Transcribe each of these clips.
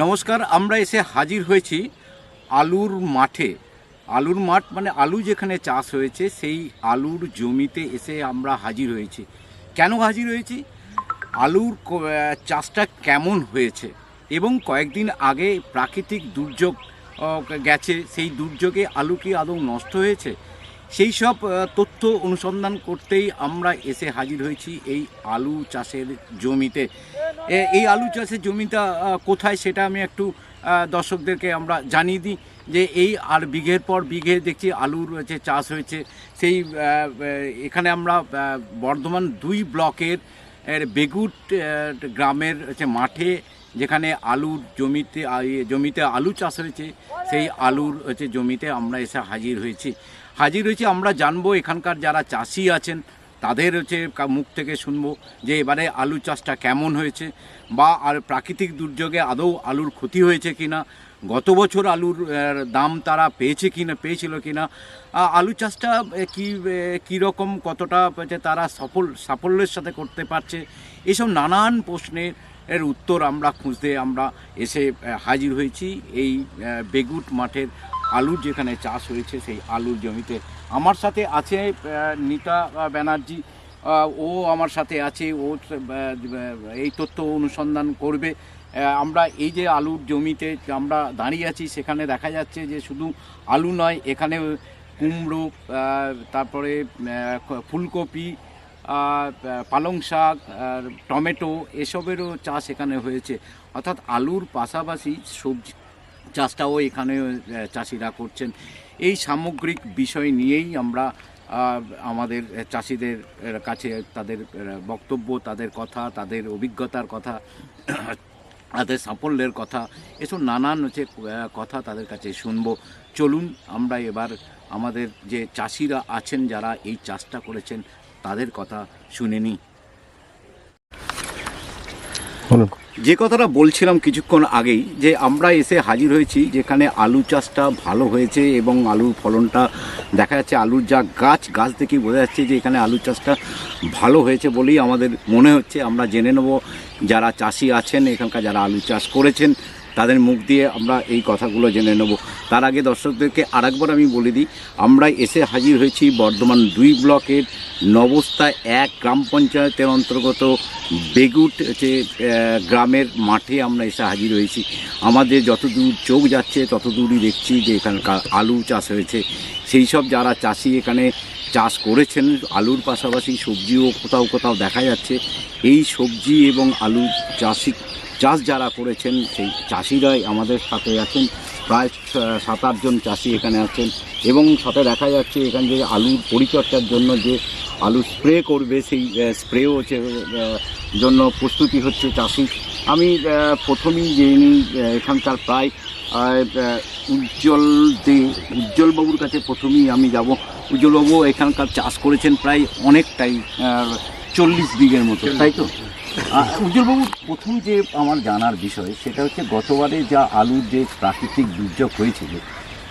নমস্কার, আমরা এসে হাজির হয়েছি আলুর মাঠে। আলুর মাঠ মানে আলু যেখানে চাষ হয়েছে, সেই আলুর জমিতে এসে আমরা হাজির হয়েছি। কেন হাজির হয়েছি? আলুর চাষটা কেমন হয়েছে? এবং কয়েকদিন আগে প্রাকৃতিক দুর্যোগ গেছে, সেই দুর্যোগে আলু কি আদৌ নষ্ট হয়েছে? সেই সব তথ্য অনুসন্ধান করতেই আমরা এসে হাজির হয়েছি এই আলু চাষের জমিতে। এই আলু চাষের জমিটা কোথায় সেটা আমি একটু দর্শকদেরকে আমরা জানিয়ে দিই যে এই আর বিঘের পর বিঘে দেখছি আলুর যে চাষ হয়েছে। সেই এখানে আমরা বর্ধমান দুই ব্লকের বেগুট গ্রামের হচ্ছে মাঠে যেখানে আলুর জমিতে জমিতে আলু চাষ হয়েছে, সেই আলুর হচ্ছে জমিতে আমরা এসে হাজির হয়েছি। হাজির হয়েছি আমরা জানব এখানকার যারা চাষি আছেন তাদের হচ্ছে মুখ থেকে শুনব যে এবারে আলু চাষটা কেমন হয়েছে বা আর প্রাকৃতিক দুর্যোগে আদৌ আলুর ক্ষতি হয়েছে কিনা গত বছর আলুর দাম তারা পেয়েছে কি না পেয়েছিল কি না আলু চাষটা কি আহ, কীরকম কতটা তারা সফল সাফল্যের সাথে করতে পারছে এসব নানান প্রশ্নের এর উত্তর আমরা খুঁজতে আমরা এসে হাজির হয়েছি এই বেগুট মাঠের আলুর যেখানে চাষ হয়েছে, সেই আলুর জমিতে। আমার সাথে আছে নিতা ব্যানার্জি ও আমার সাথে আছে, ও এই তথ্য অনুসন্ধান করবে। আমরা এই যে আলুর জমিতে আমরা দাঁড়িয়ে আছি, সেখানে দেখা যাচ্ছে যে শুধু আলু নয়, এখানে কুমড়ো তারপরে ফুলকপি পালং শাক টমেটো, এসবেরও চাষ এখানে হয়েছে। অর্থাৎ আলুর পাশাপাশি সবজি চাষটাও এখানে চাষিরা করছেন। এই সামগ্রিক বিষয় নিয়েই আমরা আমাদের চাষিদের কাছে তাদের বক্তব্য, তাদের কথা, তাদের অভিজ্ঞতার কথা, তাদের সাফল্যের কথা, এসব নানান হচ্ছে কথা তাদের কাছে শুনব। চলুন আমরা এবার আমাদের যে চাষিরা আছেন, যারা এই চাষটা করেছেন, তাদের কথা শুনে নিই। যে কথাটা বলছিলাম কিছুক্ষণ আগেই, যে আমরা এসে হাজির হয়েছি যেখানে আলু চাষটা ভালো হয়েছে এবং আলুর ফলনটা দেখা যাচ্ছে, আলুর যা গাছ গাছ দেখেই বোঝা যাচ্ছে যে এখানে আলু চাষটা ভালো হয়েছে বলেই আমাদের মনে হচ্ছে। আমরা জেনে নেব যারা চাষি আছেন, এখানকার যারা আলু চাষ করেছেন তাদের মুখ দিয়ে আমরা এই কথাগুলো জেনে নেব। তার আগে দর্শকদেরকে আরেকবার আমি বলে দিই আমরা এসে হাজির হয়েছি বর্ধমান দুই ব্লকের নবস্তা এক গ্রাম পঞ্চায়েতের অন্তর্গত বেগুট আহ, গ্রামের মাঠে আমরা এসে হাজির হয়েছি। আমাদের যতদূর চোখ যাচ্ছে ততদূরই দেখছি যে এখানকার আলু চাষ হয়েছে। সেই সব যারা চাষি এখানে চাষ করেছেন আলুর পাশাপাশি সবজিও কোথাও কোথাও দেখা যাচ্ছে। এই সবজি এবং আলু চাষি চাষ যারা করেছেন, সেই চাষিরাই আমাদের সাথে আছেন। প্রায় সাত আটজন চাষি এখানে আছেন এবং সাথে দেখা যাচ্ছে এখানে যে আলুর পরিচর্যার জন্য যে আলু স্প্রে করবে, সেই স্প্রেও হচ্ছে জন্য প্রস্তুতি হচ্ছে চাষি। আমি প্রথমেই জেনে নিই এখানকার প্রায় উজ্জ্বল দে, উজ্জ্বলবাবুর কাছে প্রথমেই আমি যাব। উজ্জ্বলবাবু এখানকার চাষ করেছেন প্রায় অনেকটাই চল্লিশ বিঘের মতো, তাই তো? উজ্জ্বলবাবু প্রথম যে আমার জানার বিষয় সেটা হচ্ছে গতবারে যা আলুর যে প্রাকৃতিক দুর্যোগ হয়েছিল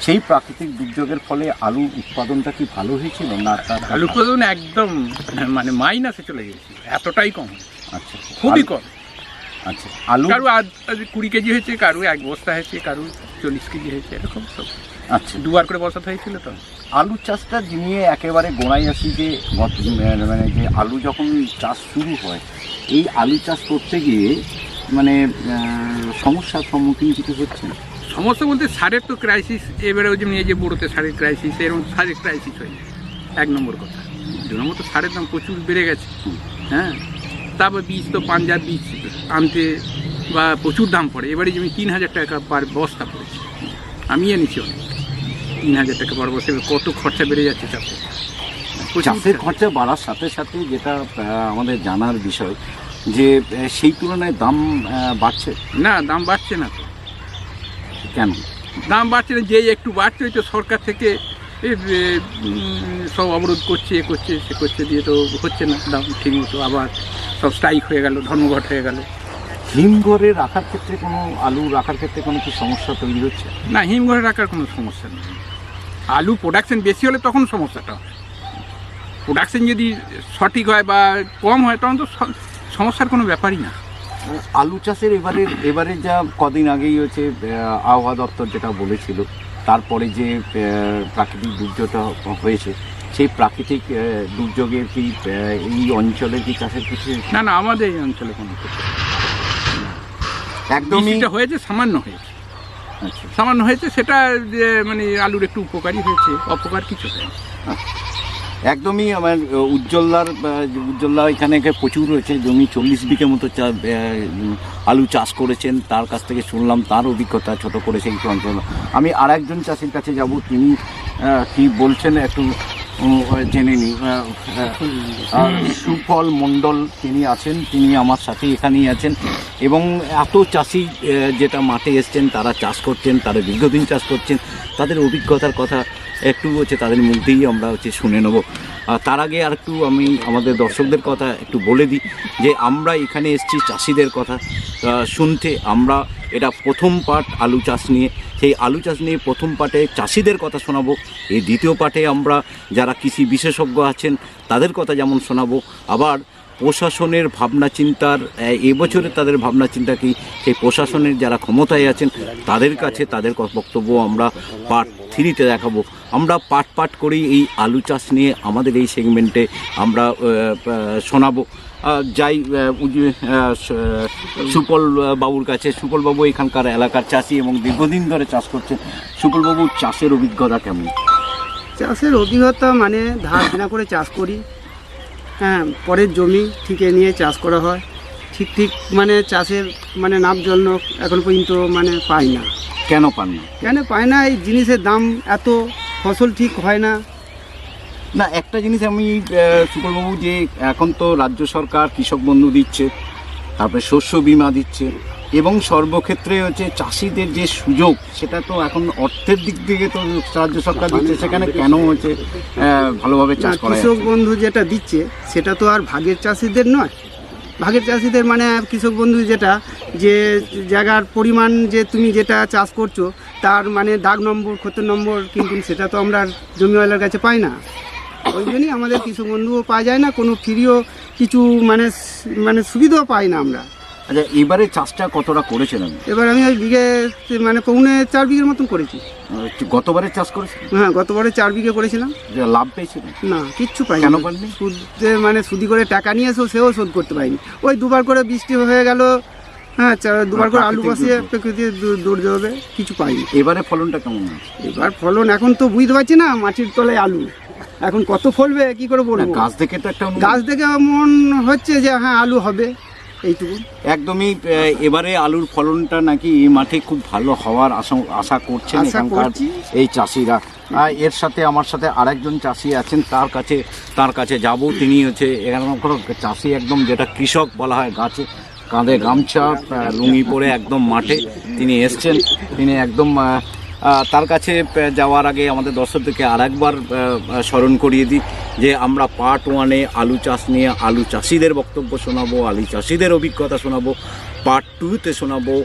সেই প্রাকৃতিক দুর্যোগের ফলে আলু উৎপাদনটা কি ভালো হয়েছিল না তার আলু উৎপাদন একদম মানে মাইনাসে চলে গেছে এতটাই কম। আচ্ছা খুবই কম। আচ্ছা আলু কারু আজ কুড়ি কেজি হয়েছে কারু এক বস্তা হয়েছে কারু চল্লিশ কেজি হয়েছে এরকম সব। আচ্ছা। দুবার করে বসাতে হয়েছিল তো। আলু চাষটা নিয়ে একেবারে গোড়ায় আসি যে মানে যে আলু যখন চাষ শুরু হয়, এই আলু চাষ করতে গিয়ে মানে সমস্যার সম্মুখীন কিছু হচ্ছে সমস্যা বলতে সারের তো ক্রাইসিস এবারে ওই যে নিয়ে যে বুড়োতে সারের ক্রাইসিস এরকম সারের ক্রাইসিস হয়ে। এক নম্বর কথা। দু নম্বর তো সারের দাম প্রচুর বেড়ে গেছে। হ্যাঁ? তারপর বীজ তো পাঞ্জাব বীজ আনতে বা প্রচুর দাম পড়ে। এবারে যেমন তিন হাজার টাকা পার বস্তা পড়েছে। আমি এনেছি অনেক। তিন হাজার টাকা পার বস্তা এবার কত খরচা বেড়ে যাচ্ছে চাপে। চাষের খরচা। বাড়ার সাথে সাথে যেটা আমাদের জানার বিষয় যে সেই তুলনায় দাম বাড়ছে? না দাম বাড়ছে না তো। কেন? দাম বাড়ছে না যেই একটু বাড়ছে ওই তো সরকার থেকে সব অবরোধ করছে এ করছে সে করছে দিয়ে তো হচ্ছে না দাম ঠিক মতো। আবার সব স্ট্রাইক হয়ে গেল ধর্মঘট হয়ে গেল। হিমঘরে রাখার ক্ষেত্রে কোনো আলু রাখার ক্ষেত্রে কোনো কি সমস্যা তৈরি হচ্ছে? না হিমঘরে রাখার কোনো সমস্যা নেই। আলু প্রোডাকশন বেশি হলে তখন সমস্যাটা প্রোডাকশন যদি সঠিক হয় বা কম হয় তখন তো সমস্যার কোনো ব্যাপারই না। আলু চাষের এবারে এবারে যা কদিন আগেই হচ্ছে আবহাওয়া দপ্তর যেটা বলেছিল তারপরে যে প্রাকৃতিক দুর্যোগটা হয়েছে সেই প্রাকৃতিক দুর্যোগের কি এই অঞ্চলে কি চাষের কিছু? না না আমাদের এই অঞ্চলে কোনো একদমই হয়েছে সামান্য হয়েছে। সামান্য হয়েছে, সেটা যে মানে আলুর একটু উপকারী হয়েছে, অপকার কিছু হয়নি একদমই আমার উজ্জ্বলদার উজ্জ্বলদা এখানে প্রচুর রয়েছে, জমি চল্লিশ বিঘে মতো আলু চাষ করেছেন, তার কাছ থেকে শুনলাম তার অভিজ্ঞতা ছোট করেছে সেই অঞ্চল আমি আর একজন চাষির কাছে যাব, তিনি কি বলছেন একটু জেনে নিই। আহ, আর সুফল মণ্ডল তিনি আছেন তিনি আমার সাথে এখানেই আছেন এবং এত চাষি যেটা মাঠে এসছেন তারা চাষ করছেন তারা দীর্ঘদিন চাষ করছেন তাদের অভিজ্ঞতার কথা একটু হচ্ছে তাদের মুখ দিয়েই আমরা হচ্ছে শুনে নেব। আর তার আগে আর একটু আমি আমাদের দর্শকদের কথা একটু বলে দিই যে আমরা এখানে এসেছি চাষিদের কথা। শুনতে আমরা এটা প্রথম পার্ট আলু চাষ নিয়ে। সেই আলু চাষ নিয়ে প্রথম পার্টে চাষিদের কথা শোনাবো। এই দ্বিতীয় পার্টে আমরা যারা কৃষি বিশেষজ্ঞ আছেন তাদের কথা যেমন শোনাবো। আবার প্রশাসনের ভাবনা চিন্তার এবছরে তাদের ভাবনা চিন্তা কি? সেই প্রশাসনের যারা ক্ষমতায় আছেন, তাদের কাছে তাদের বক্তব্য আমরা পার্ট থ্রিতে দেখাবো। আমরা পাট পাট করেই এই আলু চাষ নিয়ে, আমাদের এই সেগমেন্টে আমরা শোনাবো। যাই সুপল বাবুর কাছে। সুপল বাবু এখানকার এলাকার চাষি এবং দীর্ঘদিন ধরে চাষ করছেন। সুপল বাবু, চাষের অভিজ্ঞতা কেমন? চাষের অভিজ্ঞতা মানে ধার দেনা করে চাষ করি। হ্যাঁ পরের জমি ঠিকে নিয়ে চাষ করা হয়। ঠিক ঠিক মানে চাষের মানে নাম জন্য এখন পর্যন্ত মানে পাই না। কেন পান না? কেন পায় না? এই জিনিসের দাম এত ফসল ঠিক হয় না। না একটা জিনিস আমি আহ, সুপলবাবু যে এখন তো রাজ্য সরকার কৃষক বন্ধু দিচ্ছে তারপরে শস্য বিমা দিচ্ছে এবং সর্বক্ষেত্রে হচ্ছে চাষিদের যে সুযোগ সেটা তো এখন অর্থের দিক থেকে তো রাজ্য সরকার দিচ্ছে সেখানে কেন হচ্ছে ভালোভাবে চাষ করা কৃষক বন্ধু যেটা দিচ্ছে সেটা তো আর ভাগের চাষিদের নয়। ভাগের চাষিদের মানে কৃষক বন্ধু যেটা যে জায়গার পরিমাণ যে তুমি যেটা চাষ করছ তার মানে দাগ নম্বর ক্ষতের নম্বর কিন্তু সেটা তো আমরা জমিওয়ালার কাছে পাই না। ওই জন্যই আমাদের কৃষক বন্ধুও পাওয়া যায় না কোনো ফ্রিও কিছু মানে মানে সুবিধাও পাই না আমরা। আচ্ছা এবারে চাষটা কতটা করেছেন আমি এবার আমি ওই বিঘে মানে পৌনে চার বিঘের মতন করেছি। গতবারে চাষ করেছেন? হ্যাঁ গতবারে চার বিঘে করেছিলাম। যে লাভ পেয়েছিলেন? না কিচ্ছু পাইনি। কেন পাননি? সুদে মানে সুদি করে টাকা নিয়ে এসেও সেও শোধ করতে পারিনি। ওই দুবার করে বৃষ্টি হয়ে গেল হ্যাঁ দুবার করে আলু বসিয়ে। প্রকৃতি দুর্যোগে কিছু পাইনি। এবারে ফলনটা কেমন এবার ফলন এখন তো বুঝতে পারছি না মাটির তলায় আলু। এখন কত ফলবে কি করে বলব? গাছ দেখে তো একটা গাছ দেখে মন হচ্ছে যে হ্যাঁ আলু হবে। এইটুকু? একদমই এবারে আলুর ফলনটা নাকি এই মাঠে খুব ভালো হওয়ার আশা আশা করছেন এখানকার এই চাষিরা। এর সাথে আমার সাথে আরেকজন চাষি আছেন তার কাছে তার কাছে যাব। তিনি হচ্ছে এখানকার চাষি একদম যেটা কৃষক বলা হয় গাছে কাঁধে গামছা লুঙ্গি পরে একদম মাঠে তিনি এসছেন। তিনি একদম তার কাছে যাওয়ার আগে আমাদের দর্শকদেরকে আর একবার স্মরণ করিয়ে দিই যে আমরা পার্ট ওয়ানে আলু চাষ নিয়ে আলু চাষিদের বক্তব্য শোনাবো, আলু চাষিদের অভিজ্ঞতা শোনাবো পার্ট টুতে শোনাবো।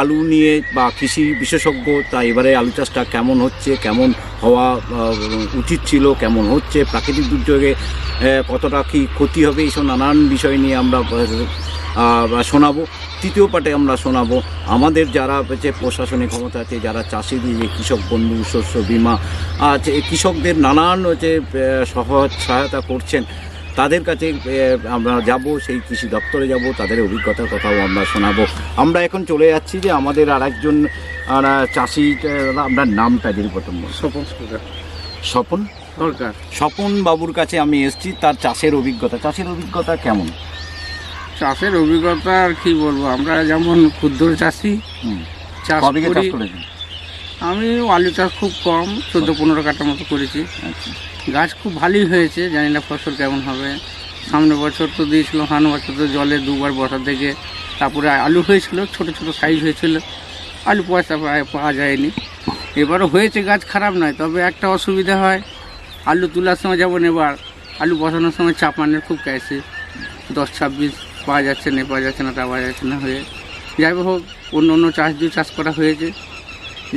আলু নিয়ে বা কৃষি বিশেষজ্ঞ, তা এবারে আলু চাষটা কেমন হচ্ছে, কেমন হওয়া উচিত ছিল, কেমন হচ্ছে, প্রাকৃতিক দুর্যোগে কতটা কি ক্ষতি হবে এইসব নানান বিষয় নিয়ে আমরা শোনাবো। তৃতীয় পার্টে আমরা শোনাবো আমাদের যারা হচ্ছে প্রশাসনিক ক্ষমতা আছে যারা চাষি দিয়ে কৃষক বন্ধু শস্য বিমা আছে কৃষকদের নানান হচ্ছে সহজ সহায়তা করছেন তাদের কাছে আমরা যাব সেই কৃষি দপ্তরে যাব তাদের অভিজ্ঞতার কথাও আমরা শোনাবো। আমরা এখন চলে যাচ্ছি যে আমাদের আর একজন চাষি আপনার নামটা যদি প্রথম বলুন। স্বপন? সরকার। স্বপন বাবুর কাছে আমি এসেছি তার চাষের অভিজ্ঞতা। চাষের অভিজ্ঞতা কেমন? চাষের অভিজ্ঞতা আর কি বলব? আমরা যেমন ক্ষুদ্র চাষি চাষ করি। আমি আলু চাষ খুব কম চোদ্দ পনেরো কাটার মতো করেছি। আচ্ছা। গাছ খুব ভালোই হয়েছে জানি না ফসল কেমন হবে। সামনে বছর তো দিয়েছিল হান বছর তো জলে দুবার বর্ষা থেকে। তারপরে আলু হয়েছিল ছোট ছোট সাইজ হয়েছিল। আলু পয়সা পাওয়া যায়নি। এবারও হয়েছে গাছ খারাপ নয় তবে একটা অসুবিধা হয়। আলু তোলার সময় যেমন এবার। আলু বসানোর সময় চাপানের খুব ক্যাসে দশ ছাব্বিশ পাওয়া যাচ্ছে না পাওয়া যাচ্ছে না তা পাওয়া যাচ্ছে না হয়ে। যাই হোক অন্য অন্য চাষ দিয়ে চাষ করা হয়েছে।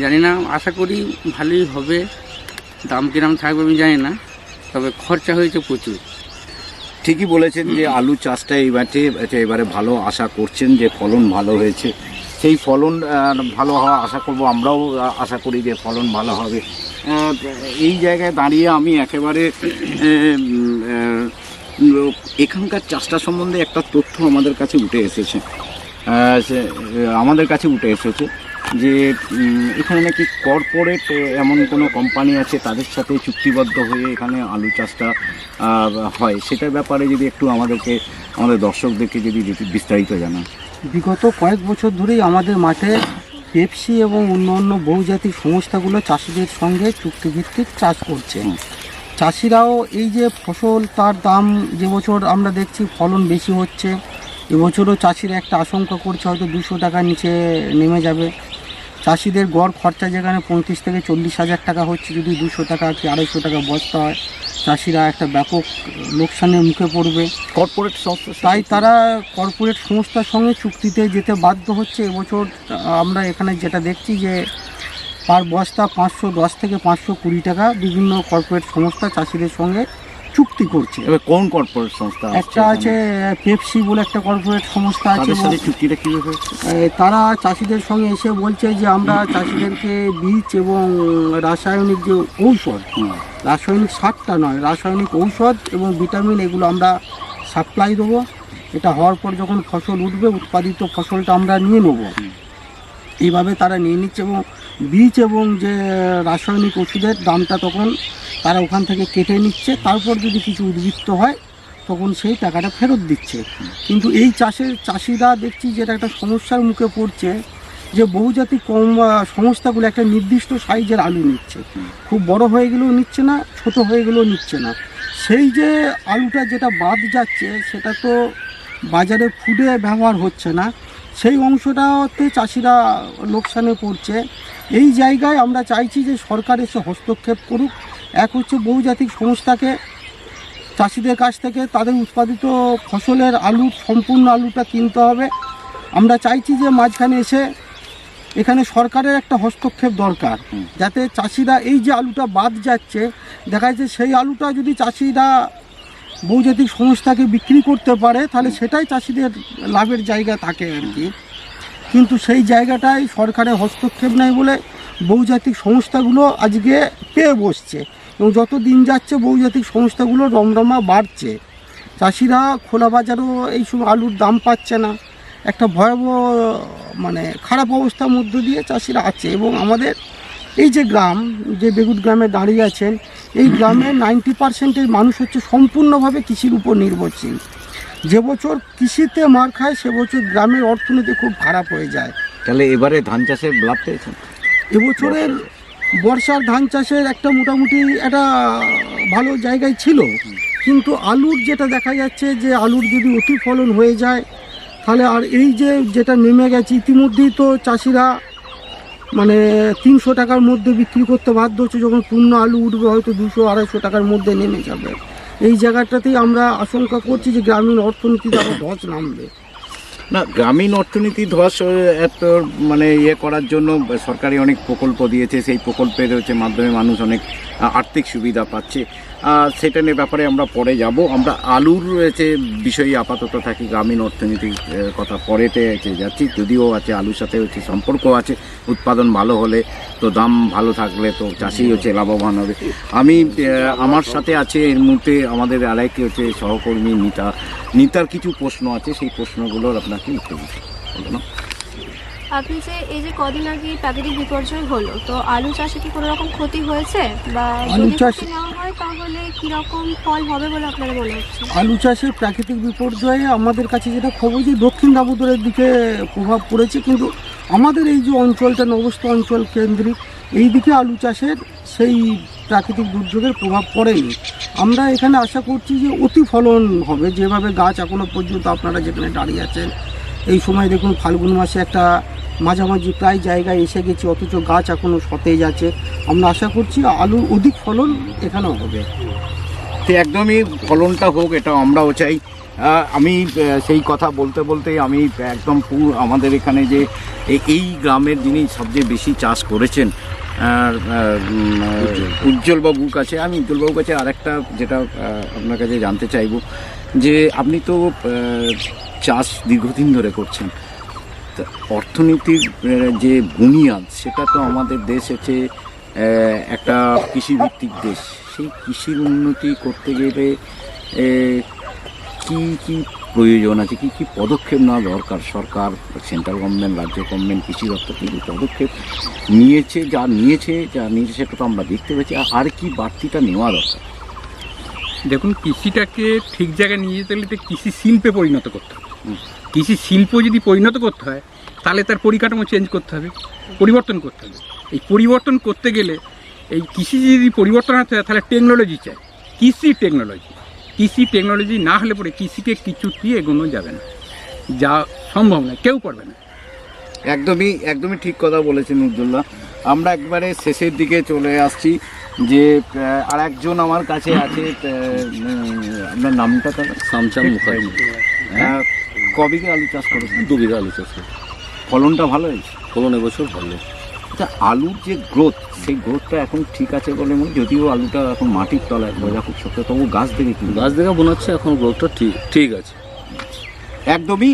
জানি না আশা করি ভালোই হবে। দাম কিরাম থাকবে আমি জানি না তবে খরচা হয়েছে প্রচুর। ঠিকই বলেছেন যে আলু চাষটা এবারে এটা এবারে ভালো আশা করছেন যে ফলন ভালো হয়েছে। সেই ফলন ভালো হওয়া আশা করব আমরাও আশা করি যে ফলন ভালো হবে। এই জায়গায় দাঁড়িয়ে আমি একেবারে এখানকার চাষটা সম্বন্ধে একটা তথ্য আমাদের কাছে উঠে এসেছে। আমাদের কাছে উঠে এসেছে যে এখানে নাকি কর্পোরেট এমন কোনো কোম্পানি আছে তাদের সাথে চুক্তিবদ্ধ হয়ে এখানে আলু চাষটা হয়। সেটার ব্যাপারে যদি একটু আমাদেরকে আমাদের দর্শকদেরকে যদি বিস্তারিত- জানান। বিগত কয়েক বছর ধরেই আমাদের মাঠে পেপসি এবং অন্য অন্য বহুজাতিক সংস্থাগুলো চাষিদের সঙ্গে চুক্তিভিত্তিক চাষ করছে। চাষিরাও এই যে ফসল তার দাম যে বছর আমরা দেখছি ফলন বেশি হচ্ছে এবছরও চাষিরা একটা আশঙ্কা করছে হয়তো দুশো টাকার নিচে নেমে যাবে। চাষিদের গড় খরচা যেখানে পঁয়ত্রিশ থেকে চল্লিশ হাজার টাকা হচ্ছে যদি দুশো টাকা কি আড়াইশো টাকা বস্তা হয় চাষিরা একটা ব্যাপক লোকসানের মুখে পড়বে। কর্পোরেট সংস্থা তাই তারা কর্পোরেট সংস্থার সঙ্গে চুক্তিতে যেতে বাধ্য হচ্ছে এবছর আমরা এখানে যেটা দেখছি যে পার বস্তা পাঁচশো দশ থেকে পাঁচশো কুড়ি টাকা বিভিন্ন কর্পোরেট সংস্থা চাষিদের সঙ্গে চুক্তি করছে। এবার কোন কর্পোরেট সংস্থা একটা আছে পেপসি বলে একটা কর্পোরেট সংস্থা আছে চুক্তিটা কীভাবে? তারা চাষিদের সঙ্গে এসে বলছে যে আমরা চাষিদেরকে বীজ এবং রাসায়নিক যে ঔষধ রাসায়নিক সারটা নয় রাসায়নিক ঔষধ এবং ভিটামিন এগুলো আমরা সাপ্লাই দেবো। এটা হওয়ার পর যখন ফসল উঠবে উৎপাদিত ফসলটা আমরা নিয়ে নেব। এইভাবে তারা নিয়ে নিচ্ছে এবং বীজ এবং যে রাসায়নিক ওষুধের দামটা তখন তারা ওখান থেকে কেটে নিচ্ছে। তারপর যদি কিছু উদ্বৃত্ত হয়, তখন সেই টাকাটা ফেরত দিচ্ছে। কিন্তু এই চাষের চাষিরা দেখছি যেটা একটা সমস্যার মুখে পড়ছে যে বহুজাতিক কম সংস্থাগুলো একটা নির্দিষ্ট সাইজের আলু নিচ্ছে। খুব বড় হয়ে গেলেও নিচ্ছে না, ছোট হয়ে গেলেও নিচ্ছে না। সেই যে আলুটা যেটা বাদ যাচ্ছে, সেটা তো বাজারে ফুডে ব্যবহার হচ্ছে না। সেই অংশটাতে চাষিরা লোকসানে পড়ছে। এই জায়গায় আমরা চাইছি যে সরকার এসে হস্তক্ষেপ করুক। এক হচ্ছে বহুজাতিক সংস্থাকে চাষিদের কাছ থেকে তাদের উৎপাদিত ফসলের আলু সম্পূর্ণ আলুটা কিনতে হবে। আমরা চাইছি যে মাঝখানে এসে এখানে সরকারের একটা হস্তক্ষেপ দরকার। যাতে চাষিরা এই যে আলুটা বাদ যাচ্ছে দেখা যাচ্ছে সেই আলুটা যদি চাষিরা বহুজাতিক সংস্থাকে বিক্রি করতে পারে, তাহলে সেটাই চাষিদের লাভের জায়গা থাকে আর কি। কিন্তু সেই জায়গাটায় সরকারের হস্তক্ষেপ নেই বলে বহুজাতিক সংস্থাগুলো আজকে পেয়ে বসছে এবং যত দিন যাচ্ছে বহুজাতিক সংস্থাগুলো রমরমা বাড়ছে। চাষিরা খোলা বাজারও এই সময় আলুর দাম পাচ্ছে না। একটা ভয়াবহ মানে খারাপ অবস্থার মধ্য দিয়ে চাষিরা আছে এবং আমাদের এই যে গ্রাম, যে বেগুট গ্রামে দাঁড়িয়ে আছেন এই গ্রামের নাইনটি পার্সেন্টের মানুষ হচ্ছে সম্পূর্ণভাবে কৃষির উপর নির্ভরশীল। যে বছর কৃষিতে মার খায় সে বছর গ্রামের অর্থনীতি খুব খারাপ হয়ে যায়। তাহলে এবারে ধান চাষে লাভ পেয়েছেন? এবছরের বর্ষার ধান চাষের একটা মোটামুটি একটা ভালো জায়গায় ছিল। কিন্তু আলুর যেটা দেখা যাচ্ছে যে আলুর যদি অতি ফলন হয়ে যায় তাহলে আর এই যে যেটা নেমে গেছে ইতিমধ্যেই তো চাষিরা মানে তিনশো টাকার মধ্যে বিক্রি করতে বাধ্য হচ্ছে, যখন পূর্ণ আলু উঠবে হয়তো দুশো, আড়াইশো টাকার মধ্যে নেমে যাবে। এই জায়গাটাতেই আমরা আশঙ্কা করছি যে গ্রামীণ অর্থনীতি আবার ধস নামবে। না, গ্রামীণ অর্থনীতি ধস এত মানে ইয়ে করার জন্য সরকারি অনেক প্রকল্প দিয়েছে। সেই প্রকল্পের হচ্ছে মাধ্যমে মানুষ অনেক আর্থিক সুবিধা পাচ্ছে। সেটা নিয়ে ব্যাপারে আমরা পরে যাব। আমরা আলুর হচ্ছে বিষয়ে আপাতত থাকি, গ্রামীণ অর্থনীতির কথা পরেতে যাচ্ছি, যদিও আছে আলুর সাথে হচ্ছে সম্পর্ক আছে। উৎপাদন ভালো হলে তো দাম ভালো থাকলে তো চাষি হচ্ছে লাভবান হবে। আমি আমার সাথে আছে এর মুহূর্তে আমাদের আরেকটি হচ্ছে সহকর্মী নিতা। নিতার কিছু প্রশ্ন আছে, সেই প্রশ্নগুলোর আপনাকে উত্তর দিতে? আপনি যে এই যে কদিন আগে প্রাকৃতিক বিপর্যয় হলো তো আলু চাষে কি কোনো রকম ক্ষতি হয়েছে? বা আলু চাষ- না হয় তাহলে কি রকম ফল হবে বলে আপনার মনে হচ্ছে? আলু চাষের প্রাকৃতিক বিপর্যয়ে আমাদের কাছে যেটা খবর যে দক্ষিণ দামোদরের দিকে প্রভাব পড়েছে কিন্তু আমাদের এই যে অঞ্চলটা নবস্থ অঞ্চল কেন্দ্রিক এই দিকে আলু চাষের সেই প্রাকৃতিক দুর্যোগের প্রভাব পড়েনি। আমরা এখানে আশা করছি যে অতি ফলন হবে। যেভাবে গাছ এখনও পর্যন্ত আপনারা যেখানে দাঁড়িয়ে আছেন এই সময় দেখুন ফাল্গুন মাসে একটা মাঝামাঝি প্রায় জায়গায় এসে গেছে অথচ গাছ এখনও সতেজ আছে। আমরা আশা করছি আলুর অধিক ফলন এখানেও হবে। তো একদমই ফলনটা হোক এটা আমরাও চাই। আমি সেই কথা বলতে বলতে আমি একদম পুরো আমাদের এখানে যে এই গ্রামের যিনি সবচেয়ে বেশি চাষ করেছেন আর, উজ্জ্বলবাবুর কাছে আমি উজ্জ্বলবাবুর কাছে আরেকটা যেটা আপনার কাছে জানতে চাইব যে আপনি তো চাষ দীর্ঘদিন ধরে করছেন। অর্থনীতির যে বুনিয়াদ সেটা তো আমাদের দেশ হচ্ছে একটা কৃষিভিত্তিক দেশ। সেই কৃষির উন্নতি করতে গেলে কি কি প্রয়োজন আছে? কি কি পদক্ষেপ নেওয়া দরকার? সরকার সেন্ট্রাল গভর্নমেন্ট রাজ্য গভর্নমেন্ট কৃষি দপ্তর কি কি পদক্ষেপ নিয়েছে যা নিয়েছে যা নিয়েছে সেটা তো আমরা দেখতে পেয়েছি। আর কি বাড়তিটা নেওয়া দরকার? দেখুন কৃষিটাকে ঠিক জায়গায় নিয়ে যেতে গেলে তো কৃষি শিল্পে পরিণত করতে হবে। কৃষি শিল্প যদি পরিণত করতে হয় তাহলে তার পরিকাঠামো চেঞ্জ করতে হবে পরিবর্তন করতে হবে। এই পরিবর্তন করতে গেলে এই কৃষি যদি পরিবর্তন হতে হয় তাহলে টেকনোলজি চাই। কৃষি টেকনোলজি কৃষি টেকনোলজি না হলে পরে কৃষিকে কিছুতেই এগোনো যাবে না। যা সম্ভব না কেউ পারবে না। একদমই একদমই ঠিক কথা বলেছেন উজ্জ্বল্লা আমরা একবারে শেষের দিকে চলে আসছি যে আর একজন আমার কাছে আছে আপনার নামটা তার সামচান মুখার্জি। আহ, কবিকে আলু চাষ করেছেন? দু বিঘা আলু চাষ করি। ফলনটা ভালো হয়েছে? ফলন এবছর ভালো। আচ্ছা আলুর যে গ্রোথ সেই গ্রোথটা এখন ঠিক আছে বলে মনে যদিও আলুটা এখন মাটির তলায় বোঝা খুব শক্ত তবু গাছ দেখে কিন্তু গাছ দেখে মনে হচ্ছে এখন গ্রোথটা ঠিক ঠিক আছে। একদমই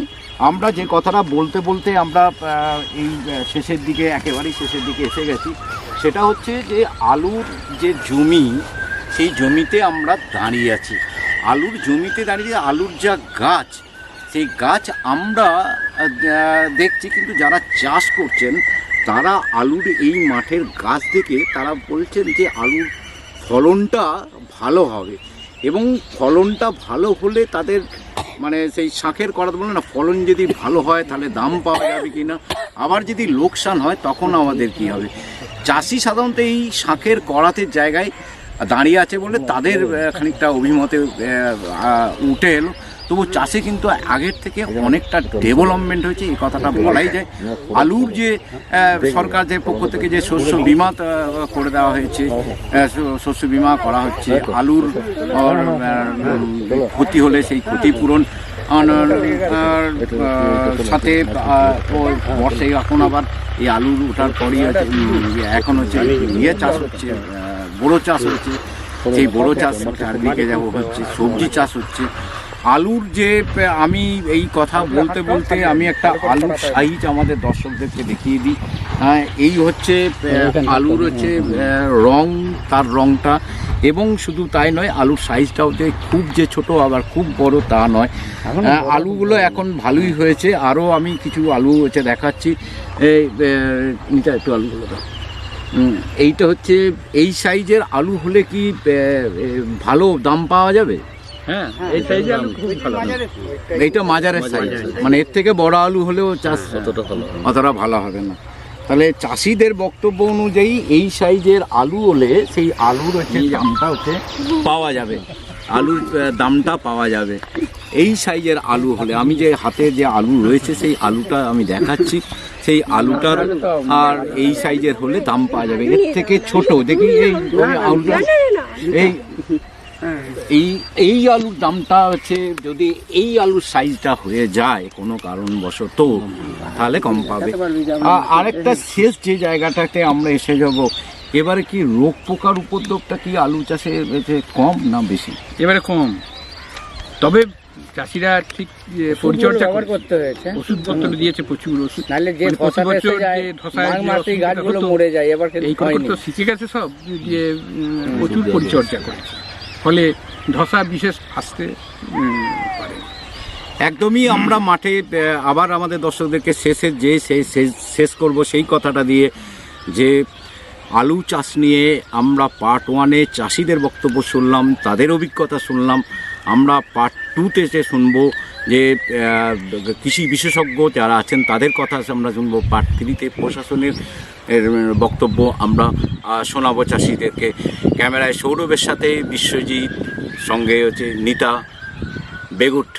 আমরা যে কথাটা বলতে বলতে আমরা এই শেষের দিকে একেবারেই শেষের দিকে এসে গেছি। সেটা হচ্ছে যে আলুর যে জমি সেই জমিতে আমরা দাঁড়িয়ে আছি। আলুর জমিতে দাঁড়িয়ে আলুর যা গাছ সেই গাছ আমরা দেখছি কিন্তু যারা চাষ করছেন, তারা আলুর এই মাঠের গাছ দেখে তারা বলছেন যে আলুর ফলনটা ভালো হবে। এবং ফলনটা ভালো হলে তাদের মানে সেই শাঁখের করাতে বলে না, ফলন যদি ভালো হয় তাহলে দাম পাওয়া যাবে কি না? আবার যদি লোকসান হয় তখন আমাদের কি হবে? চাষি সাধারণত এই শাঁখের করাতের জায়গায় দাঁড়িয়ে আছে বলে তাদের খানিকটা অভিমতে উঠে এলো। তবু চাষে কিন্তু আগের থেকে অনেকটা ডেভেলপমেন্ট হয়েছে এই কথাটা বলাই যায়। আলুর যে সরকার যে পক্ষ থেকে যে শস্য বিমা করে দেওয়া হয়েছে শস্য বিমা করা হচ্ছে আলুর ক্ষতি হলে সেই ক্ষতিপূরণ সাথে বর্ষায় এখন আবার এই আলুর ওঠার পরই উম, এখন হচ্ছে ইয়ে চাষ হচ্ছে বড়ো চাষ হচ্ছে। সেই বড়ো চাষ চারদিকে যাব হচ্ছে সবজি চাষ হচ্ছে আলুর যে আমি এই কথা বলতে বলতে আমি একটা আলুর সাইজ। আমাদের দর্শকদেরকে দেখিয়ে দিই। হ্যাঁ, এই হচ্ছে আলুর হচ্ছে রং তার রংটা। এবং শুধু তাই নয় আলুর সাইজটাও যে খুব যে ছোট আবার খুব বড় তা নয়। আলুগুলো এখন ভালোই হয়েছে। আরও আমি কিছু আলু হচ্ছে দেখাচ্ছি। এই আহ, একটু আলুগুলো। এইটা হচ্ছে এই সাইজের আলু হলে কি ভালো দাম পাওয়া যাবে? হ্যাঁ এই সাইজে আলু খুব ভালো। এইটা মাজারের সাইজ মানে এর থেকে বড় আলু হলেও চাষ অতটা ভালো অতটা ভালো হবে না। তাহলে চাষিদের বক্তব্য অনুযায়ী এই সাইজের আলু হলে সেই আলুর হচ্ছে দামটা হচ্ছে পাওয়া যাবে। আলুর দামটা পাওয়া যাবে। এই সাইজের আলু হলে আমি যে হাতে যে আলু রয়েছে সেই আলুটা আমি দেখাচ্ছি। সেই আলুটার আর এই সাইজের হলে দাম পাওয়া যাবে। এর থেকে ছোট। দেখি এই আলুটা এই এই এই আলুর দামটা হচ্ছে যদি এই আলুর সাইজটা হয়ে যায় কোনো কারণবশত তাহলে কম পাবে। আরেকটা শেষ যে জায়গাটাতে আমরা এসে যাব এবারে কি রোগ পোকার উপদ্রবটা কি আলু চাষে কম না বেশি? এবারে কম। তবে চাষিরা ঠিক পরিচর্যা করতে হয়েছে। ওষুধপত্র দিয়েছে প্রচুর ওষুধ। নাহলে যে ধসায় গাছগুলো মরে যায় এবার এই করে তো শিখে গেছে সব যে প্রচুর পরিচর্যা করেছে। ফলে ধসা বিশেষ আসতে পারে। একদমই আমরা মাঠে আবার আমাদের দর্শকদেরকে শেষে যে শেষ- করব সেই কথাটা দিয়ে যে আলু চাষ নিয়ে আমরা পার্ট ওয়ানে চাষিদের বক্তব্য শুনলাম, তাদের অভিজ্ঞতা শুনলাম, আমরা পার্ট টুতে যে শুনব। যে কৃষি বিশেষজ্ঞ যারা আছেন, তাদের কথা আমরা শুনব। পার্ট থ্রিতে প্রশাসনের বক্তব্য আমরা শোনাবো চাষিদেরকে। ক্যামেরায় সৌরভের সাথে বিশ্বজিৎ, সঙ্গে হচ্ছে নিতা বেগুট।